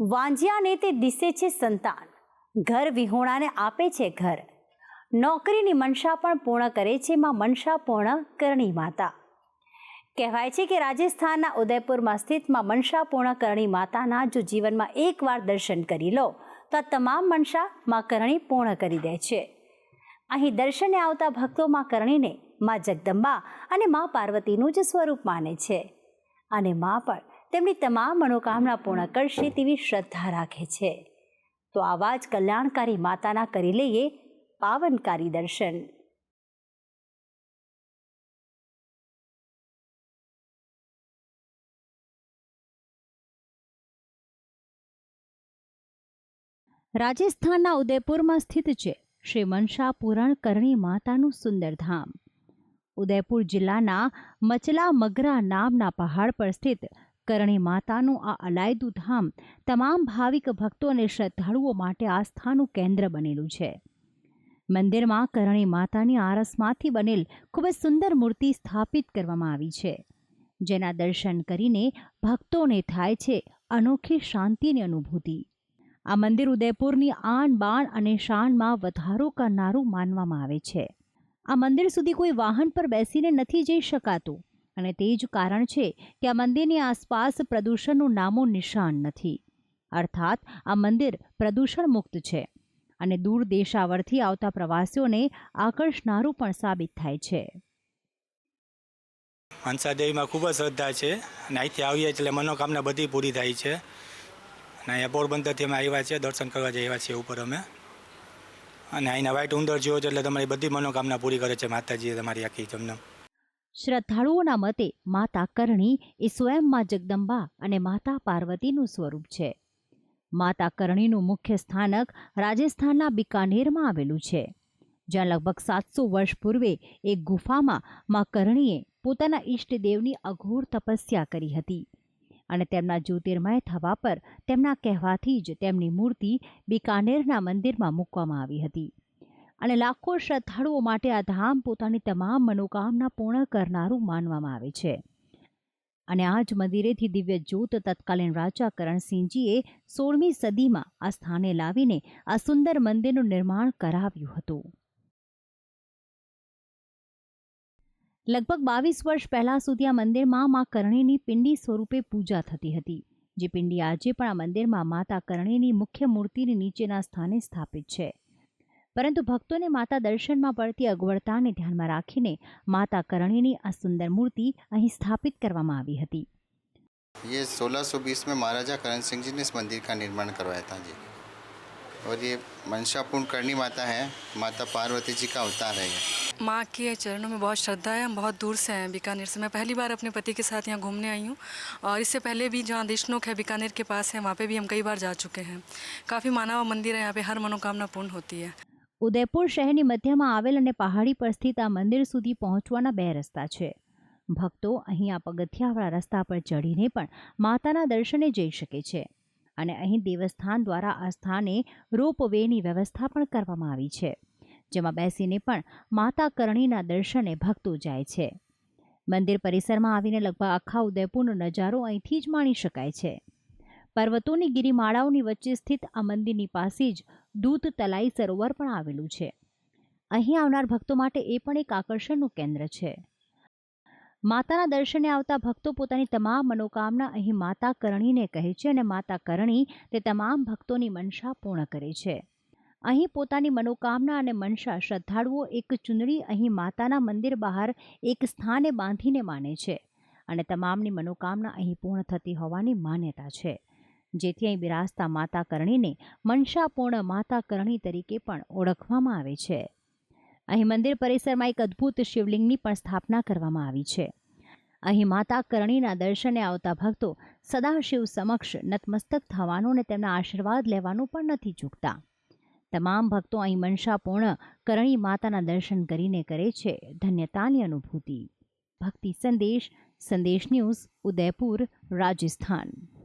વાંજિયાને તે દિશે છે સંતાન. ઘર વિહોણાને આપે છે ઘર. નોકરીની મનસા પણ પૂર્ણ કરે છે માં મનસા પૂર્ણ કરણી માતા. કહેવાય છે કે રાજસ્થાનના ઉદયપુરમાં સ્થિતમાં મનસા પૂર્ણ કરણી માતાના જો જીવનમાં એકવાર દર્શન કરી લો, તો આ તમામ મનસા માં કરણી પૂર્ણ કરી દે છે. અહીં દર્શને આવતા ભક્તો માં કરણીને માં જગદંબા અને માં પાર્વતીનું જ સ્વરૂપ માને છે. અને માં પણ તેમની તમામ મનોકામના પૂર્ણ કરશે તેવી શ્રદ્ધા રાખે છે. તો આવા જ કલ્યાણકારી માતાના કરી લઈએ પાવનકારી દર્શન. રાજસ્થાનના ઉદયપુરમાં સ્થિત છે શ્રી મનસા પુરાણ કરણી માતાનું સુંદર ધામ. ઉદયપુર જિલ્લાના મચલા મગરા નામના પહાડ પર સ્થિત કરણી માતાનું આ અલાયદું ધામ તમામ ભાવિક ભક્તો અને શ્રદ્ધાળુઓ માટે આસ્થાનું કેન્દ્ર બનેલું છે. મંદિરમાં કરણી માતાની આરસમાંથી બનેલ ખૂબ જ સુંદર મૂર્તિ સ્થાપિત કરવામાં આવી છે. જેના દર્શન કરીને ભક્તોને થાય છે અનોખી શાંતિની અનુભૂતિ. આ મંદિર ઉદયપુરની આન બાણ અને શાનમાં વધારો કરનારું માનવામાં આવે છે. આ મંદિર સુધી કોઈ વાહન પર બેસીને નથી જઈ શકાતું. અને તે જ કારણ છે કે આ મંદિરની આસપાસ પ્રદૂષણનું નામો નિશાન નથી. અર્થાત, આ મંદિર પ્રદૂષણ મુક્ત છે અને દૂર દેશાવરથી આવતા પ્રવાસીઓને આકર્ષનારું પણ સાબિત થાય છે. મનસા દેવીમાં ખૂબ જ શ્રદ્ધા છે અને અહીંથી આવીએ એટલે મનોકામના બધી પૂરી થાય છે. અને અહીંયા પોરબંદરથી અમે આવ્યા છીએ, દર્શન કરવા જઈ આવ્યા છીએ ઉપર અમે. અને અહીંના વ્હાઇટ ઉંદર જેવો છે એટલે તમારી બધી મનોકામના પૂરી કરે છે માતાજીએ તમારી આખી તમને શ્રદ્ધાળુઓના મતે માતા કરણી એ સ્વયં મા જગદંબા અને માતા પાર્વતીનું સ્વરૂપ છે. માતા કરણીનું મુખ્ય સ્થાનક રાજસ્થાનના બિકાનેરમાં આવેલું છે. જ્યાં લગભગ સાતસો વર્ષ પૂર્વે એક ગુફામાં મા કરણીએ પોતાના ઈષ્ટદેવની અઘોર તપસ્યા કરી હતી અને તેમના જ્યોતિર્મય થવા પર તેમના કહેવાથી જ તેમની મૂર્તિ બિકાનેરના મંદિરમાં મૂકવામાં આવી હતી. અને લાખો શ્રદ્ધાળુઓ માટે આ ધામ પોતાની તમામ મનોકામના પૂર્ણ કરનારું માનવામાં આવે છે. અને આ જ મંદિરેથી દિવ્ય જ્યોત તત્કાલીન રાજા કરણસિંહજીએ સોળમી સદીમાં આ સ્થાને લાવીને આ સુંદર મંદિરનું નિર્માણ કરાવ્યું હતું. લગભગ બાવીસ વર્ષ પહેલાં સુધી આ મંદિરમાં મા કરણીની પિંડી સ્વરૂપે પૂજા થતી હતી, જે પિંડી આજે પણ આ મંદિરમાં માતા કરણીની મુખ્ય મૂર્તિની નીચેના સ્થાને સ્થાપિત છે. પરંતુ ભક્તોને માતા દર્શનમાં પડતી અગવડતાને ધ્યાનમાં રાખીને માતા કરણીની આ સુંદર મૂર્તિ અહીં સ્થાપિત કરવામાં આવી હતી ये 1620 में महाराजा करण सिंह जी ने इस मंदिर का निर्माण करवाया था जी और ये मनसापूर्ण करनी माता है माता पार्वती जी का अवतार है ये माँ के चरणों में बहुत श्रद्धा है हम बहुत दूर से आए हैं बीकानेर से मैं पहली बार अपने पति के साथ यहाँ घूमने आई हूँ और इससे पहले भी जहाँ देशनोक है बीकानेर के पास है वहाँ पे भी हम कई बार जा चुके हैं काफ़ी माना हुआ मंदिर है यहाँ पे हर मनोकामना पूर्ण होती है ઉદયપુર શહેરની મધ્યમાં આવેલ અને પહાડી પર સ્થિત આ મંદિર સુધી પહોંચવાના બે રસ્તા છે. ભક્તો અહીં આ પગથિયાવાળા રસ્તા પર ચડીને પણ માતાના દર્શને જઈ શકે છે અને અહીં દેવસ્થાન દ્વારા આ સ્થાને રોપવેની વ્યવસ્થા પણ કરવામાં આવી છે, જેમાં બેસીને પણ માતા કરણીના દર્શને ભક્તો જાય છે. મંદિર પરિસરમાં આવીને લગભગ આખા ઉદયપુરનો નજારો અહીંથી જ માણી શકાય છે. પર્વતોની ગિરિમાળાઓની વચ્ચે સ્થિત આ મંદિરની પાસે જ દૂત તલાઈ સરોવર પણ આવેલું છે. અહીં આવનાર ભક્તો માટે એ પણ એક આકર્ષણનું કેન્દ્ર છે. માતાના દર્શને આવતા ભક્તો પોતાની તમામ મનોકામના અહીં માતા કરણીને કહે છે અને માતા કરણી તે તમામ ભક્તોની મનસા પૂર્ણ કરે છે. અહીં પોતાની મનોકામના અને મનસા શ્રદ્ધાળુઓ એક ચૂંદડી અહીં માતાના મંદિર બહાર એક સ્થાને બાંધીને માને છે અને તમામની મનોકામના અહીં પૂર્ણ થતી હોવાની માન્યતા છે. જેથી અહીં બિરાજતા માતા કરણીને મનસાપૂર્ણ માતા કરણી તરીકે પણ ઓળખવામાં આવે છે. અહીં મંદિર પરિસરમાં એક અદ્ભુત શિવલિંગની પણ સ્થાપના કરવામાં આવી છે. અહીં માતા કરણીના દર્શને આવતા ભક્તો સદાશિવ સમક્ષ નતમસ્તક થવાનું અને તેમના આશીર્વાદ લેવાનું પણ નથી ચૂકતા. તમામ ભક્તો અહીં મનસાપૂર્ણ કરણી માતાના દર્શન કરીને કરે છે. ધન્યતાની અનુભૂતિ. ભક્તિ સંદેશ સંદેશ ન્યૂઝ, ઉદયપુર, રાજસ્થાન.